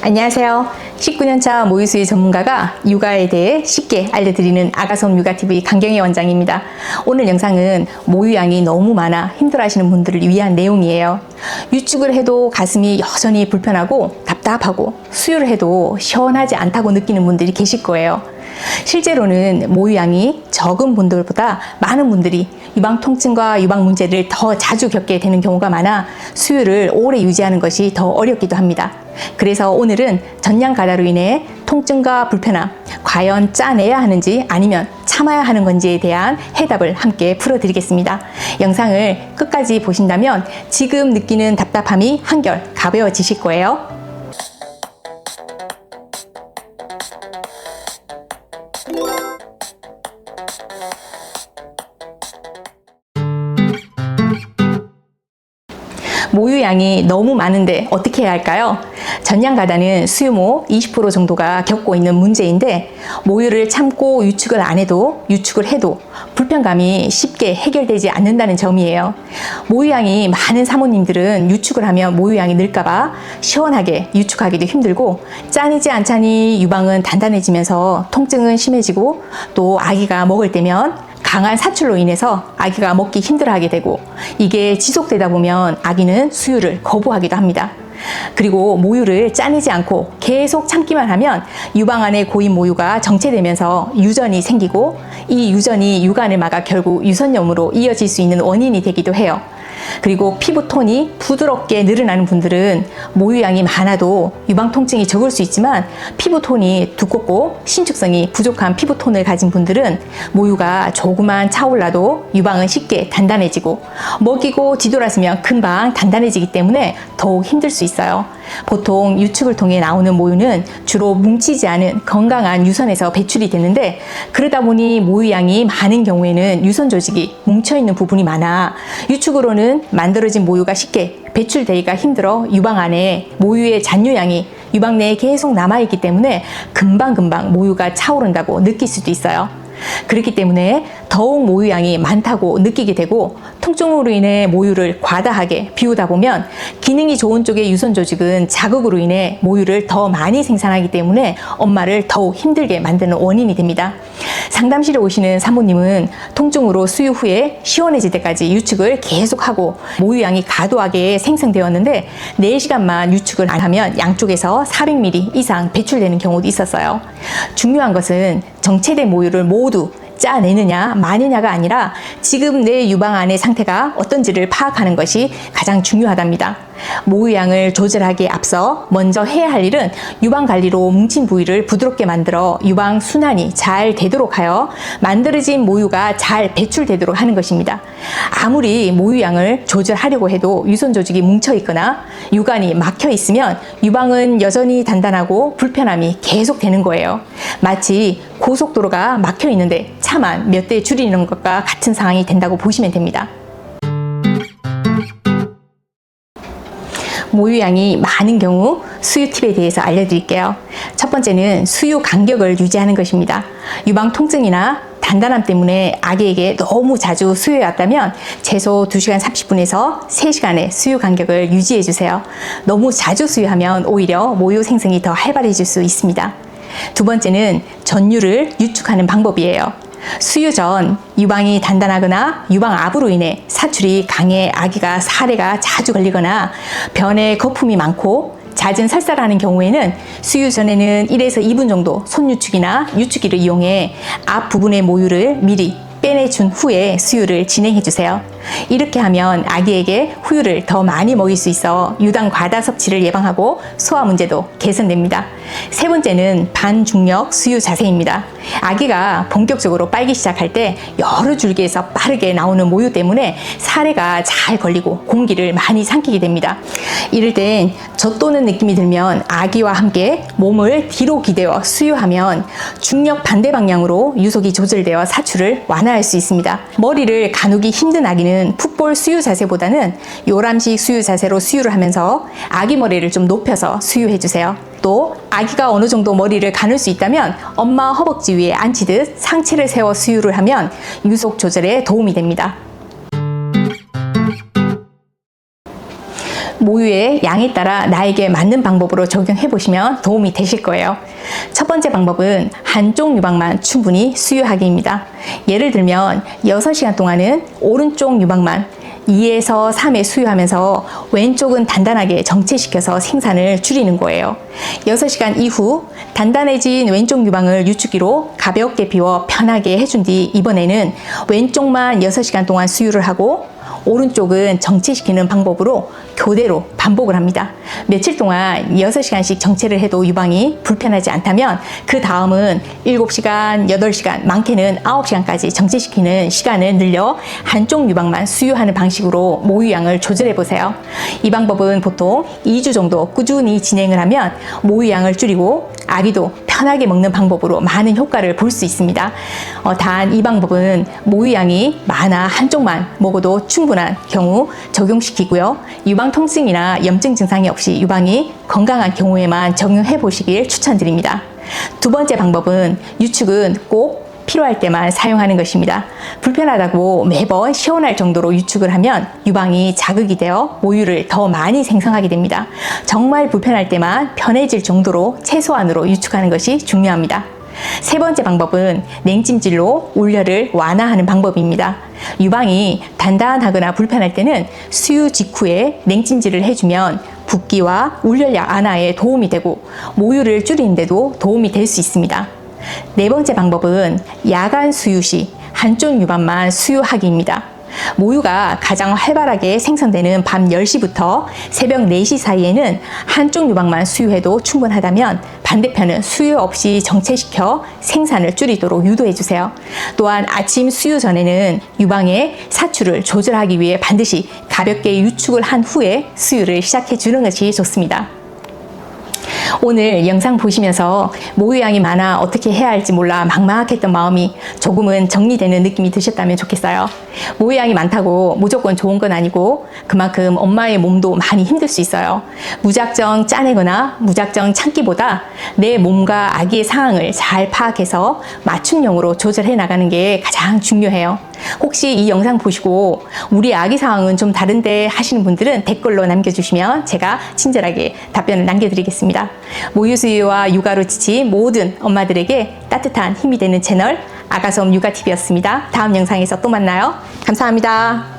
안녕하세요. 19년차 모유수유 전문가가 육아에 대해 쉽게 알려드리는 아가솜 육아TV 강경희 원장입니다. 오늘 영상은 모유양이 너무 많아 힘들어하시는 분들을 위한 내용이에요. 유축을 해도 가슴이 여전히 불편하고 답 답하고 수유를 해도 시원하지 않다고 느끼는 분들이 계실 거예요. 실제로는 모유양이 적은 분들보다 많은 분들이 유방 통증과 유방 문제를 더 자주 겪게 되는 경우가 많아 수유를 오래 유지하는 것이 더 어렵기도 합니다. 그래서 오늘은 전량 가다로 인해 통증과 불편함, 과연 짜내야 하는지 아니면 참아야 하는 건지에 대한 해답을 함께 풀어드리겠습니다. 영상을 끝까지 보신다면 지금 느끼는 답답함이 한결 가벼워지실 거예요. 모유양이 너무 많은데 어떻게 해야 할까요? 전량가다는 수유모 20% 정도가 겪고 있는 문제인데 모유를 참고 유축을 안 해도 유축을 해도 불편감이 쉽게 해결되지 않는다는 점이에요. 모유양이 많은 사모님들은 유축을 하면 모유양이 늘까봐 시원하게 유축하기도 힘들고 짜니지 않자니 유방은 단단해지면서 통증은 심해지고 또 아기가 먹을 때면 강한 사출로 인해서 아기가 먹기 힘들어하게 되고 이게 지속되다 보면 아기는 수유를 거부하기도 합니다. 그리고 모유를 짜내지 않고 계속 참기만 하면 유방 안에 고인 모유가 정체되면서 유전이 생기고 이 유전이 유관을 막아 결국 유선염으로 이어질 수 있는 원인이 되기도 해요. 그리고 피부 톤이 부드럽게 늘어나는 분들은 모유양이 많아도 유방 통증이 적을 수 있지만 피부 톤이 두껍고 신축성이 부족한 피부 톤을 가진 분들은 모유가 조그만 차올라도 유방은 쉽게 단단해지고 먹이고 뒤돌아서면 금방 단단해지기 때문에 더욱 힘들 수 있어요. 보통 유축을 통해 나오는 모유는 주로 뭉치지 않은 건강한 유선에서 배출이 되는데 그러다 보니 모유양이 많은 경우에는 유선 조직이 뭉쳐있는 부분이 많아 유축으로는 만들어진 모유가 쉽게 배출되기가 힘들어 유방 안에 모유의 잔유량이 유방 내에 계속 남아있기 때문에 금방금방 모유가 차오른다고 느낄 수도 있어요. 그렇기 때문에 더욱 모유양이 많다고 느끼게 되고 통증으로 인해 모유를 과다하게 비우다 보면 기능이 좋은 쪽의 유선 조직은 자극으로 인해 모유를 더 많이 생산하기 때문에 엄마를 더욱 힘들게 만드는 원인이 됩니다. 상담실에 오시는 사모님은 통증으로 수유 후에 시원해질 때까지 유축을 계속하고 모유양이 과도하게 생성되었는데 4시간만 유축을 안 하면 양쪽에서 400ml 이상 배출되는 경우도 있었어요. 중요한 것은 정체된 모유를 모두 짜내느냐 마느냐가 아니라 지금 내 유방 안의 상태가 어떤지를 파악하는 것이 가장 중요하답니다. 모유양을 조절하기에 앞서 먼저 해야 할 일은 유방 관리로 뭉친 부위를 부드럽게 만들어 유방 순환이 잘 되도록 하여 만들어진 모유가 잘 배출되도록 하는 것입니다. 아무리 모유양을 조절하려고 해도 유선 조직이 뭉쳐 있거나 유관이 막혀 있으면 유방은 여전히 단단하고 불편함이 계속 되는 거예요. 마치 고속도로가 막혀 있는데 차만 몇 대 줄이는 것과 같은 상황이 된다고 보시면 됩니다. 모유양이 많은 경우 수유 팁에 대해서 알려드릴게요. 첫 번째는 수유 간격을 유지하는 것입니다. 유방 통증이나 단단함 때문에 아기에게 너무 자주 수유해 왔다면 최소 2시간 30분에서 3시간의 수유 간격을 유지해 주세요. 너무 자주 수유하면 오히려 모유 생성이 더 활발해질 수 있습니다. 두 번째는 전유를 유축하는 방법이에요. 수유 전 유방이 단단하거나 유방 압으로 인해 사출이 강해 아기가 사례가 자주 걸리거나 변에 거품이 많고 잦은 설사라는 경우에는 수유 전에는 1에서 2분 정도 손유축이나 유축기를 이용해 앞 부분의 모유를 미리 빼내준 후에 수유를 진행해 주세요. 이렇게 하면 아기에게 후유를 더 많이 먹일 수 있어 유당 과다 섭취를 예방하고 소화 문제도 개선됩니다. 세 번째는 반중력 수유 자세입니다. 아기가 본격적으로 빨기 시작할 때 여러 줄기에서 빠르게 나오는 모유 때문에 사례가 잘 걸리고 공기를 많이 삼키게 됩니다. 이럴 땐 젖도는 느낌이 들면 아기와 함께 몸을 뒤로 기대어 수유하면 중력 반대 방향으로 유속이 조절되어 사출을 완화할 수 있습니다. 머리를 가누기 힘든 아기는 풋볼 수유 자세보다는 요람식 수유 자세로 수유를 하면서 아기 머리를 좀 높여서 수유해 주세요. 또 아기가 어느 정도 머리를 가눌 수 있다면 엄마 허벅지 위에 앉히듯 상체를 세워 수유를 하면 유속 조절에 도움이 됩니다. 모유의 양에 따라 나에게 맞는 방법으로 적용해 보시면 도움이 되실 거예요. 첫 번째 방법은 한쪽 유방만 충분히 수유하기입니다. 예를 들면 6시간 동안은 오른쪽 유방만 2에서 3에 수유하면서 왼쪽은 단단하게 정체시켜서 생산을 줄이는 거예요. 6시간 이후 단단해진 왼쪽 유방을 유축기로 가볍게 비워 편하게 해준 뒤 이번에는 왼쪽만 6시간 동안 수유를 하고 오른쪽은 정체시키는 방법으로 교대로 반복을 합니다. 며칠 동안 6시간씩 정체를 해도 유방이 불편하지 않다면 그 다음은 7시간, 8시간, 많게는 9시간까지 정체시키는 시간을 늘려 한쪽 유방만 수유하는 방식 으로 모유 양을 조절해 보세요. 이 방법은 보통 2주 정도 꾸준히 진행을 하면 모유 양을 줄이고 아기도 편하게 먹는 방법으로 많은 효과를 볼 수 있습니다. 어, 단 이 방법은 모유양이 많아 한쪽만 먹어도 충분한 경우 적용시키고요. 유방 통증이나 염증 증상이 없이 유방이 건강한 경우에만 적용해 보시길 추천드립니다. 두 번째 방법은 유축은 꼭 필요할 때만 사용하는 것입니다. 불편하다고 매번 시원할 정도로 유축을 하면 유방이 자극이 되어 모유를 더 많이 생성하게 됩니다. 정말 불편할 때만 편해질 정도로 최소한으로 유축하는 것이 중요합니다. 세 번째 방법은 냉찜질로 울려를 완화하는 방법입니다. 유방이 단단하거나 불편할 때는 수유 직후에 냉찜질을 해주면 붓기와 울열약 완화에 도움이 되고 모유를 줄이는데도 도움이 될 수 있습니다. 네 번째 방법은 야간 수유 시 한쪽 유방만 수유하기입니다. 모유가 가장 활발하게 생성되는 밤 10시부터 새벽 4시 사이에는 한쪽 유방만 수유해도 충분하다면 반대편은 수유 없이 정체시켜 생산을 줄이도록 유도해 주세요. 또한 아침 수유 전에는 유방의 사출을 조절하기 위해 반드시 가볍게 유축을 한 후에 수유를 시작해 주는 것이 좋습니다. 오늘 영상 보시면서 모유양이 많아 어떻게 해야 할지 몰라 막막했던 마음이 조금은 정리되는 느낌이 드셨다면 좋겠어요. 모유양이 많다고 무조건 좋은 건 아니고 그만큼 엄마의 몸도 많이 힘들 수 있어요. 무작정 짜내거나 무작정 참기보다 내 몸과 아기의 상황을 잘 파악해서 맞춤형으로 조절해 나가는 게 가장 중요해요. 혹시 이 영상 보시고 우리 아기 상황은 좀 다른데 하시는 분들은 댓글로 남겨주시면 제가 친절하게 답변을 남겨드리겠습니다. 모유수유와 육아로 지친 모든 엄마들에게 따뜻한 힘이 되는 채널 아가솜 육아TV였습니다. 다음 영상에서 또 만나요. 감사합니다.